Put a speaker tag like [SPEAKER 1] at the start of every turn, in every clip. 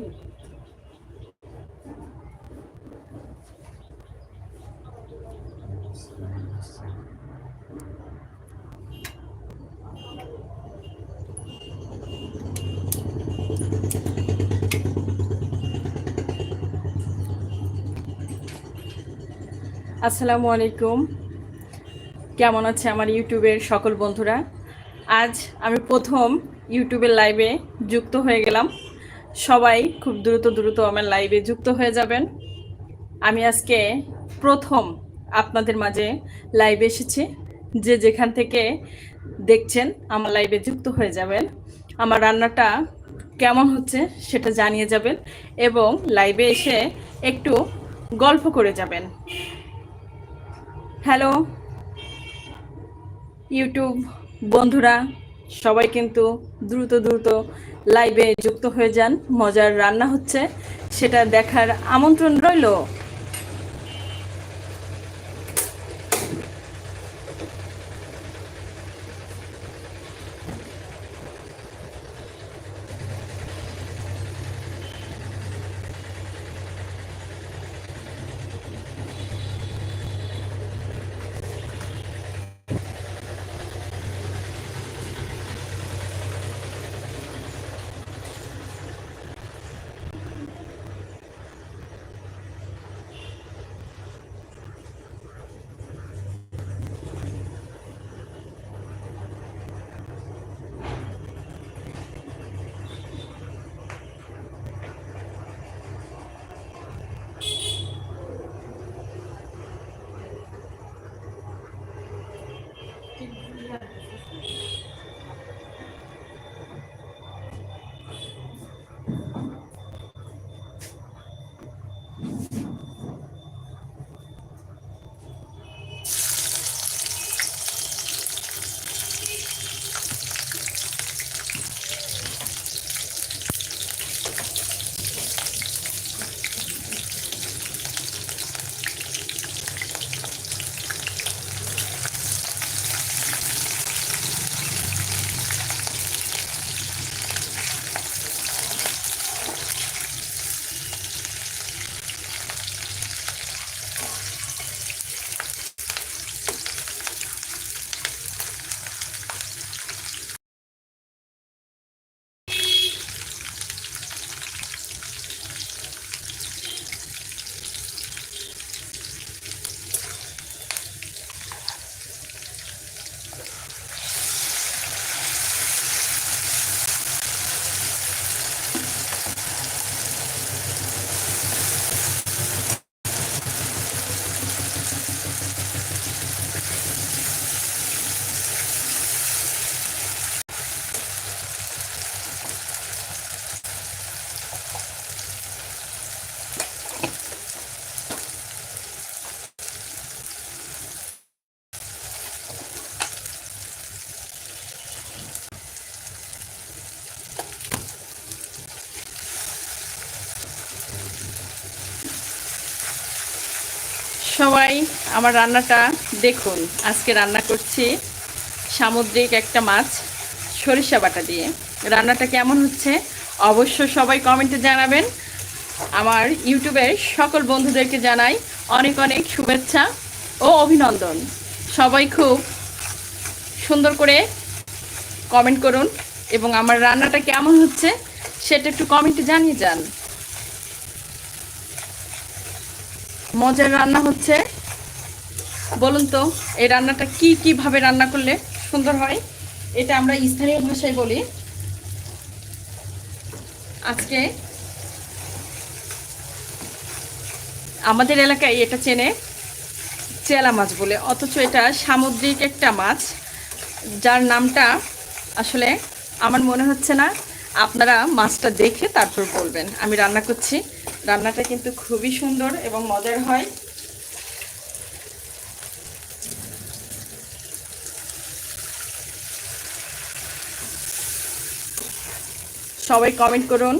[SPEAKER 1] আসসালামু আলাইকুম। কেমন আছে আমার ইউটিউবের সকল বন্ধুরা? আজ আমি প্রথম ইউটিউবের লাইভে যুক্ত হয়ে গেলাম। সবাই খুব দ্রুত দ্রুত আমার লাইভে যুক্ত হয়ে যাবেন। আমি আজকে প্রথম আপনাদের মাঝে লাইভে এসেছি। যে যেখান থেকে দেখছেন আমার লাইভে যুক্ত হয়ে যাবেন। আমার রান্নাটা কেমন হচ্ছে সেটা জানিয়ে যাবেন এবং লাইভে এসে একটু গল্প করে যাবেন। হ্যালো ইউটিউব বন্ধুরা, সবাই কিন্তু দ্রুত দ্রুত লাইভে যুক্ত হয়ে যান। মজার রান্না হচ্ছে সেটা দেখার আমন্ত্রণ রইল। সবাই আমার রান্নাটা দেখুন। আজকে রান্না করছি সামুদ্রিক একটা মাছ, সরিষা বাটা দিয়ে। রান্নাটা কেমন হচ্ছে অবশ্য সবাই কমেন্টে জানাবেন। আমার ইউটিউবের সকল বন্ধুদেরকে জানাই অনেক অনেক শুভেচ্ছা ও অভিনন্দন। সবাই খুব সুন্দর করে কমেন্ট করুন এবং আমার রান্নাটা কেমন হচ্ছে সেটা একটু কমেন্টে জানিয়ে যান। মজার রান্না হচ্ছে, বলুন তো, এই রান্নাটা কি, কীভাবে রান্না করলে সুন্দর হয়? এটা আমরা স্থানীয় ভাষায় বলি। আজকে আমাদের এলাকায় এটা চেনে চেলা মাছ বলে, অথচ এটা সামুদ্রিক একটা মাছ, যার নামটা আসলে আমার মনে হচ্ছে না। আপনারা মাছটা দেখে তারপর বলবেন। আমি রান্না করছি। রান্নাটা কিন্তু খুবই সুন্দর এবং মজার হয়। সবাই কমেন্ট করুন,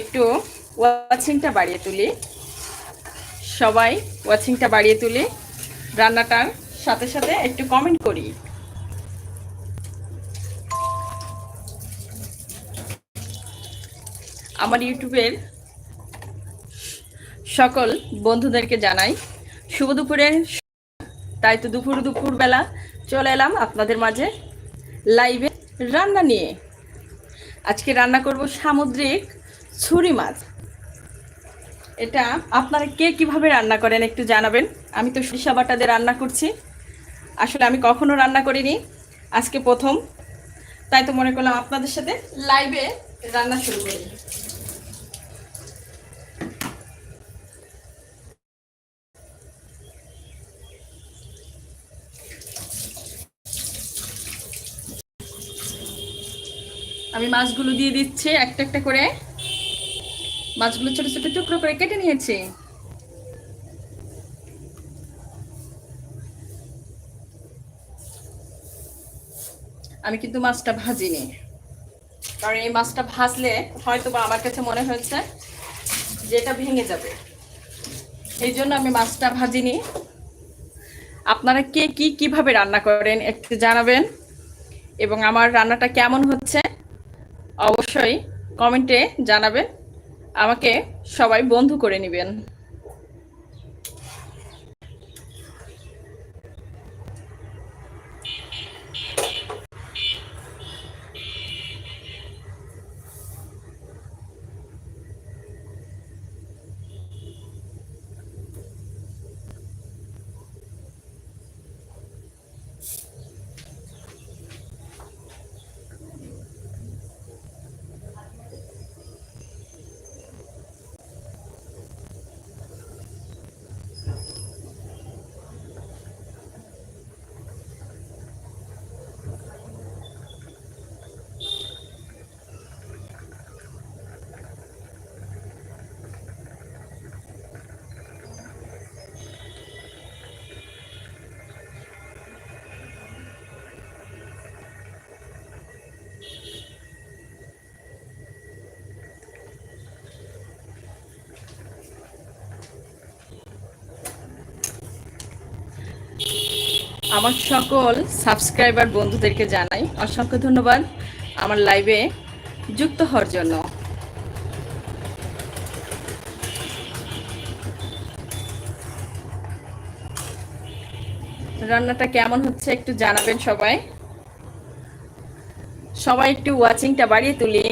[SPEAKER 1] একটু ওয়াচিংটা বাড়িয়ে তুলি। সবাই ওয়াচিংটা বাড়িয়ে তুলি, রান্নাটার সাথে সাথে একটু কমেন্ট করি। আমার ইউটিউবের সকল বন্ধুদেরকে জানাই, শুভ দুপুরের তাই তো দুপুর দুপুরবেলা চলে এলাম আপনাদের মাঝে লাইভে রান্না নিয়ে। আজকে রান্না করব সামুদ্রিক ছুরি মাছ। এটা আপনারা কে কীভাবে রান্না করেন একটু জানাবেন। আমি তো সরিষা বাটা দিয়ে রান্না করছি। আসলে আমি কখনো রান্না করিনি, আজকে প্রথম। তাই তো মনে করলাম আপনাদের সাথে লাইভে রান্না শুরু করি। আমি মাছগুলো দিয়ে দিচ্ছি একটা একটা করে। মাছগুলো ছোট ছোট টুকরো করে কেটে নিয়েছি। আমি কিন্তু মাছটা ভাজিনি। কারণ এই মাছটা ভাজলে হয়তো বা আমার কাছে মনে হয়েছে যে এটা ভেঙে যাবে। এই জন্য আমি মাছটা ভাজিনি। আপনারা কে কি কীভাবে রান্না করেন একটু জানাবেন। এবং আমার রান্নাটা কেমন হচ্ছে? অবশ্যই কমেন্টে জানাবেন। আমাকে সবাই বন্ধু করে নেবেন। আমার সকল সাবস্ক্রাইবার বন্ধুদেরকে জানাই অসংখ্য ধন্যবাদ আমার লাইভে যুক্ত হওয়ার জন্য। রান্নাটা কেমন হচ্ছে একটু জানাবেন সবাই। সবাই একটু ওয়াচিংটা বাড়িয়ে তুলি।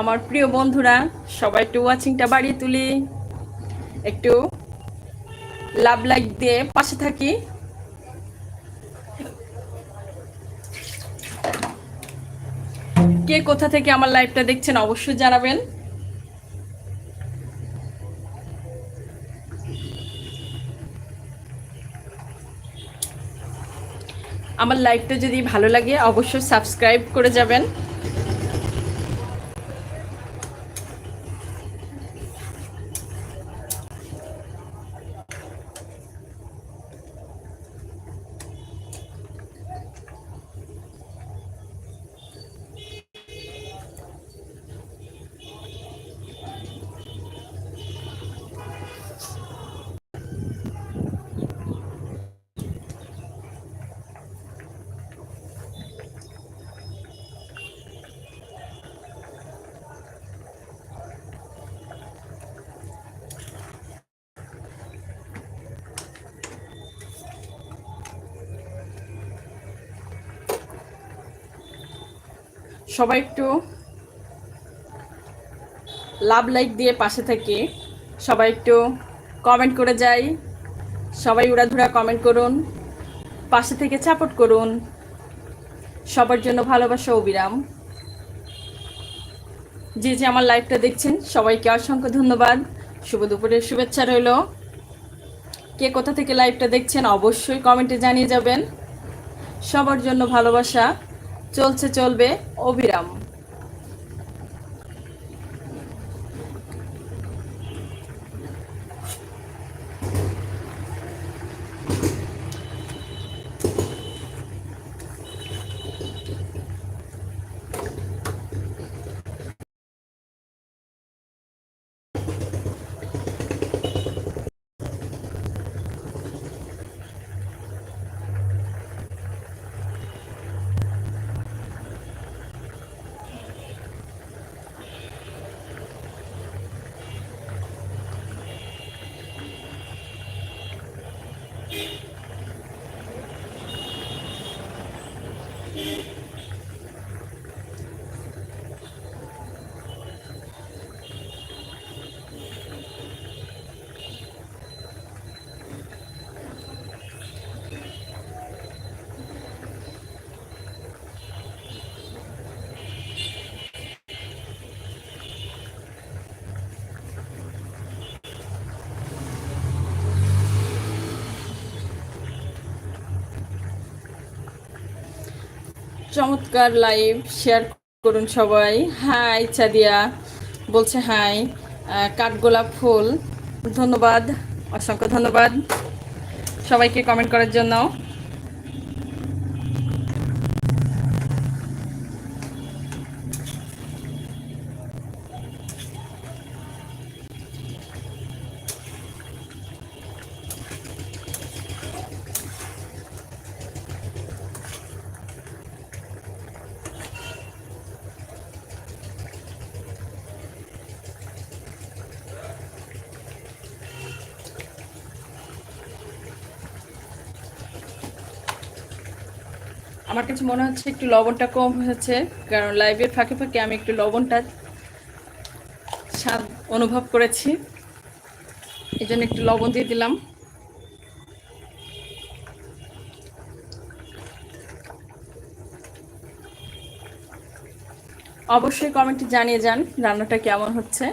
[SPEAKER 1] আমার প্রিয় বন্ধুরা, সবাই একটু ওয়াচিংটা বাড়িয়ে তুলি। একটু লাভ লাইক দিয়ে পাশে থাকি। কে কোথা থেকে আমার লাইভটা দেখছেন অবশ্যই জানাবেন। আমার লাইভটা যদি ভালো লাগে, অবশ্যই সাবস্ক্রাইব করে যাবেন। সবাই একটু লাভ লাইক দিয়ে পাশে থেকে সবাই একটু কমেন্ট করে যাই। সবাই উড়াধুরা কমেন্ট করুন, পাশে থেকে সাপোর্ট করুন। সবার জন্য ভালোবাসা অবিরাম। যে যে আমার লাইভটা দেখছেন, সবাইকে অসংখ্য ধন্যবাদ। শুভ দুপুরের শুভেচ্ছা রইল। কে কোথা থেকে লাইভটা দেখছেন, অবশ্যই কমেন্টে জানিয়ে যাবেন। সবার জন্য ভালোবাসা। চলছে চলবে। অবিরাম। চমৎকার লাইভ শেয়ার করুন সবাই। হাই চাদিয়া। বলছে হাই কাঠগোলাপ ফুল। ধন্যবাদ, অসংখ্য ধন্যবাদ। সবাইকে কমেন্ট করার জন্য। আমার কাছে মনে হচ্ছে একটু লবণটা কম হয়েছে, কারণ লাইভের ফাঁকে ফাঁকে আমি একটু লবণটা স্বাদ অনুভব করেছি। এই জন্য একটু লবণ দিয়ে দিলাম। অবশ্যই কমেন্টে জানিয়ে যান রান্নাটা কেমন হচ্ছে।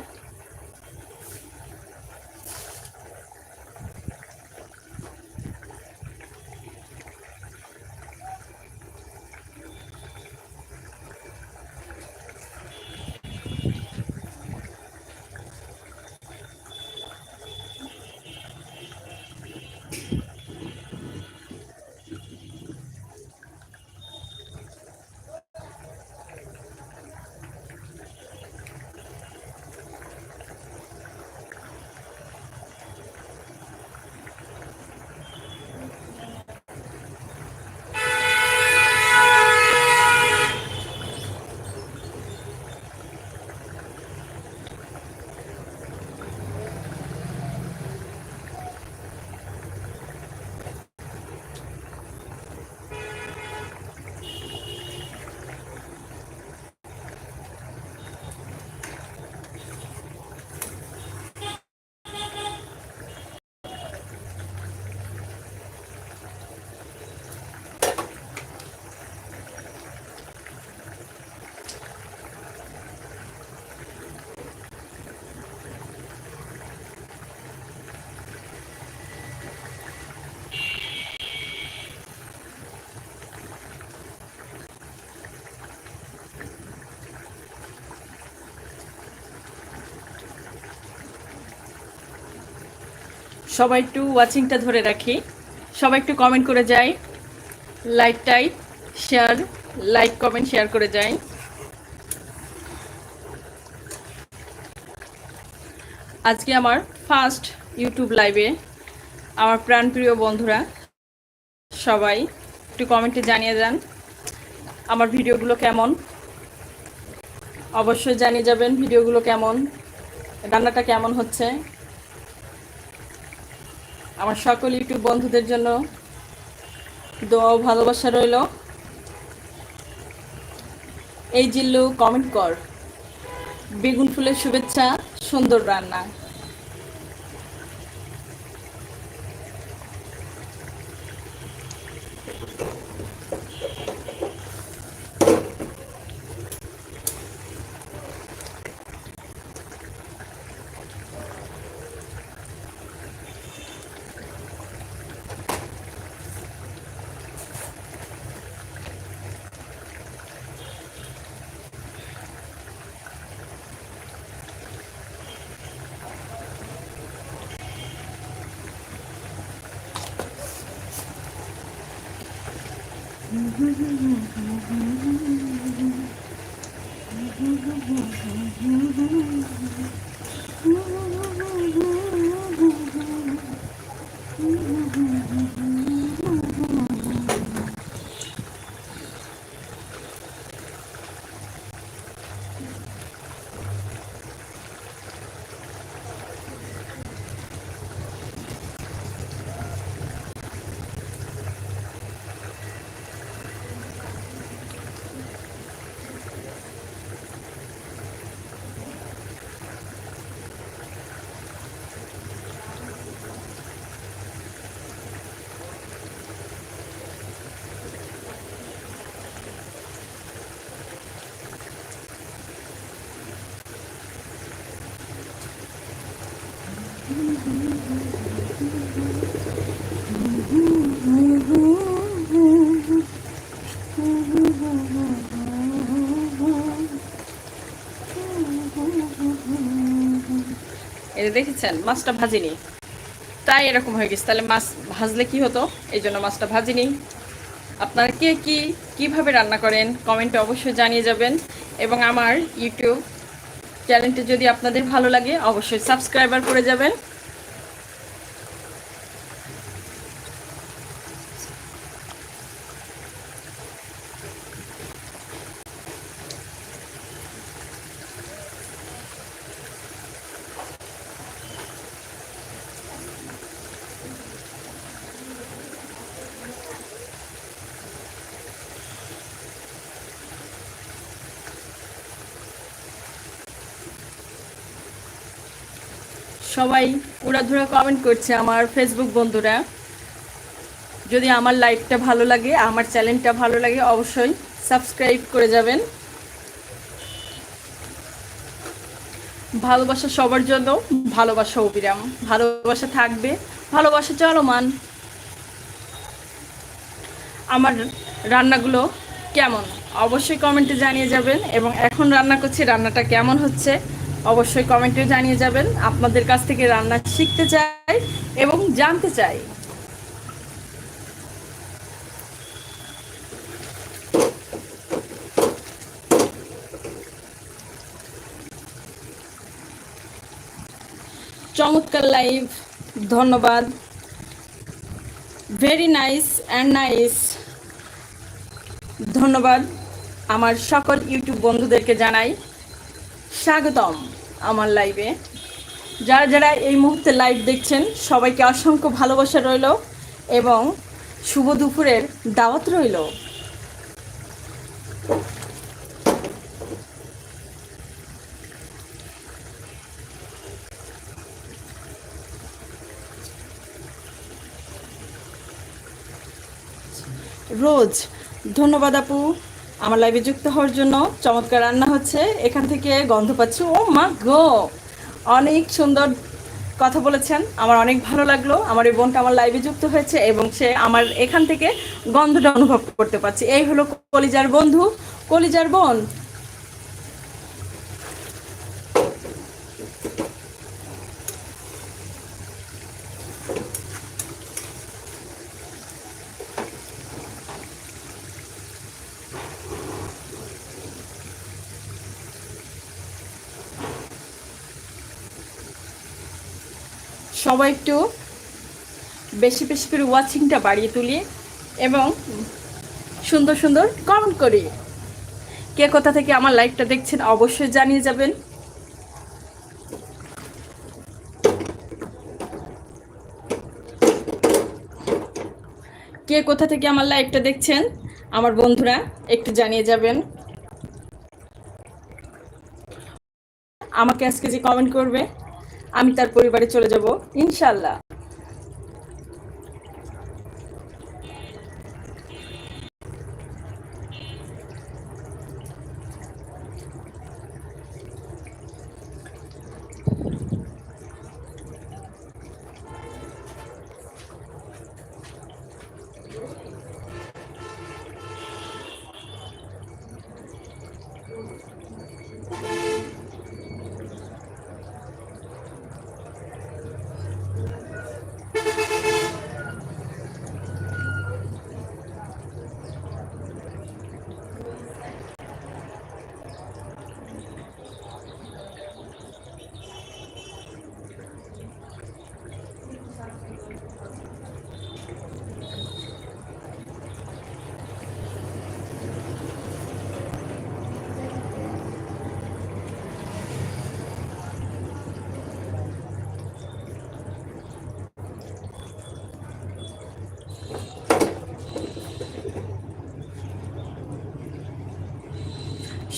[SPEAKER 1] সবাই একটু ওয়াচিংটা ধরে রাখি। সবাই একটু কমেন্ট করে যাই। লাইকটাই শেয়ার লাইক কমেন্ট শেয়ার করে যাই। আজকে আমার ফার্স্ট ইউটিউব লাইভে আমার প্রাণপ্রিয় বন্ধুরা সবাই একটু কমেন্টে জানিয়ে যান আমার ভিডিওগুলো কেমন। অবশ্যই জানিয়ে যাবেন ভিডিওগুলো কেমন, রান্নাটা কেমন হচ্ছে। আমার সকল ইউটিউব বন্ধুদের জন্য দোয়া ভালোবাসা রইল। এই জিল্লু কমেন্ট কর। বেগুন ফুলের শুভেচ্ছা, সুন্দর রান্না। ごめんね。দেখেছেন? মাছটা ভাজিনি তাই এরকম হয়ে গেছে। তাহলে মাছ ভাজলে কি হতো? এই জন্য মাছটা ভাজিনি আপনার কে কি, কীভাবে রান্না করেন, কমেন্টে অবশ্যই জানিয়ে যাবেন। এবং আমার ইউটিউব চ্যানেলটি যদি আপনাদের ভালো লাগে, অবশ্যই সাবস্ক্রাইবার করে যাবেন। সবাই উড়াধুরা কমেন্ট করছে আমার ফেসবুক বন্ধুরা। যদি আমার লাইভটা ভালো লাগে, আমার চ্যানেলটা ভালো লাগে, অবশ্যই সাবস্ক্রাইব করে যাবেন। ভালোবাসা সবার জন্য, ভালোবাসা অবিরাম। ভালোবাসা থাকবে, ভালোবাসা চলমান। আমার রান্নাগুলো কেমন? অবশ্যই কমেন্টে জানিয়ে যাবেন এবং এখন রান্না করছি, রান্নাটা কেমন হচ্ছে? অবশ্যই কমেন্টে জানিয়ে যাবেন। আপনাদের কাছ থেকে রান্না শিখতে চাই এবং জানতে চাই। চমৎকার লাইভ ধন্যবাদ। ভেরি নাইস অ্যান্ড নাইস ধন্যবাদ। আমার সকল ইউটিউব বন্ধুদেরকে জানাই। স্বাগতম। আমার লাইভে যারা যারা এই মুহূর্তে লাইভ দেখছেন, সবাইকে অসংখ্য ভালোবাসা রইল এবং শুভ দুপুরের দাওয়াত রইল। রোজ ধন্যবাদ আপু। আমার লাইভে যুক্ত হওয়ার জন্য চমৎকার রান্না হচ্ছে। এখান থেকে গন্ধ পাচ্ছি। ও মা গো! অনেক সুন্দর কথা বলেছেন। আমার অনেক ভালো লাগল। আমার এই বোনটা আমার লাইভে যুক্ত হয়েছে এবং সে আমার এখান থেকে গন্ধটা অনুভব করতে পারছে। এই হলো কলিজার বন্ধু। কলিজার বোন সবাই একটু বেশি বেশি করে ওয়াচিংটা বাড়িয়ে তুলি এবং সুন্দর সুন্দর কমেন্ট করি। কে কোথা থেকে আমার লাইভটা দেখছেন অবশ্যই জানিয়ে যাবেন। কে কোথা থেকে আমার লাইভটা দেখছেন আমার বন্ধুরা একটু জানিয়ে যাবেন। আমাকে আজকে যে কমেন্ট করবে আমি তার পরিবারে চলে যাব ইনশাল্লাহ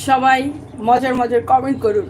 [SPEAKER 1] সবাই মজার মজার কমেন্ট করুন।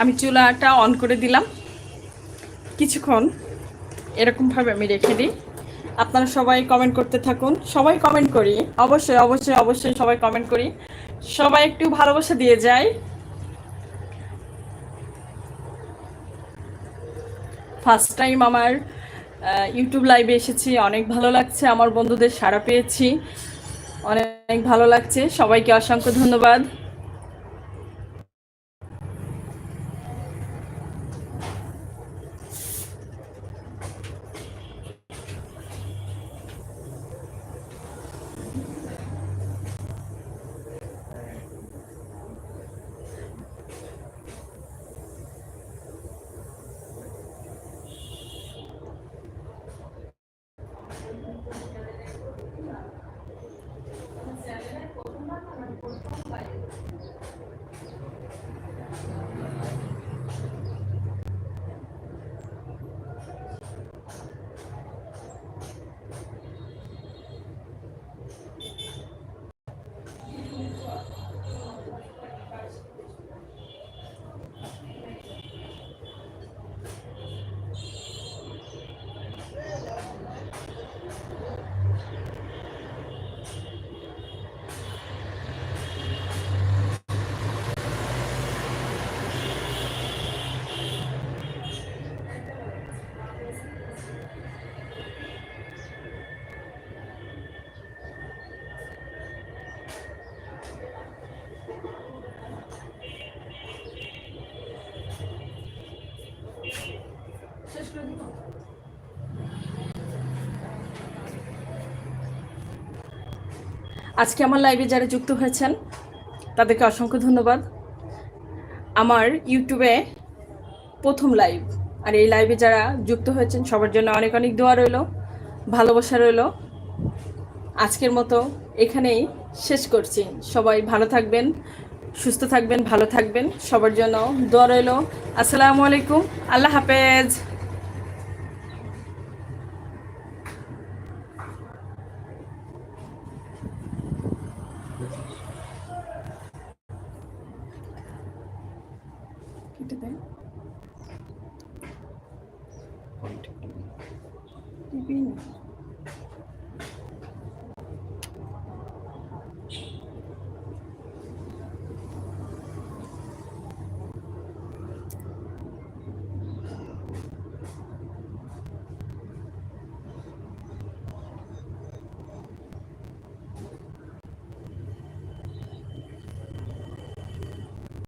[SPEAKER 1] আমি চুলাটা অন করে দিলাম। কিছুক্ষণ এরকমভাবে আমি রেখে দিই। আপনারা সবাই কমেন্ট করতে থাকুন। সবাই কমেন্ট করি। অবশ্যই অবশ্যই অবশ্যই সবাই কমেন্ট করি। সবাই একটু ভালোবাসা দিয়ে যায়। ফার্স্ট টাইম আমার ইউটিউব লাইভে এসেছি। অনেক ভালো লাগছে। আমার বন্ধুদের সাড়া পেয়েছি। অনেক ভালো লাগছে। সবাইকে অসংখ্য ধন্যবাদ। আজকে আমার লাইভে যারা যুক্ত হয়েছেন, তাদেরকে অসংখ্য ধন্যবাদ। আমার ইউটিউবে প্রথম লাইভ আর এই লাইভে যারা যুক্ত হয়েছেন, সবার জন্য অনেক অনেক দোয়া রইল, ভালোবাসা রইল। আজকের মতো এখানেই শেষ করছি। সবাই ভালো থাকবেন, সুস্থ থাকবেন, ভালো থাকবেন, সবার জন্য দোয়া রইল। আসসালামু আলাইকুম, আল্লাহ হাফেজ।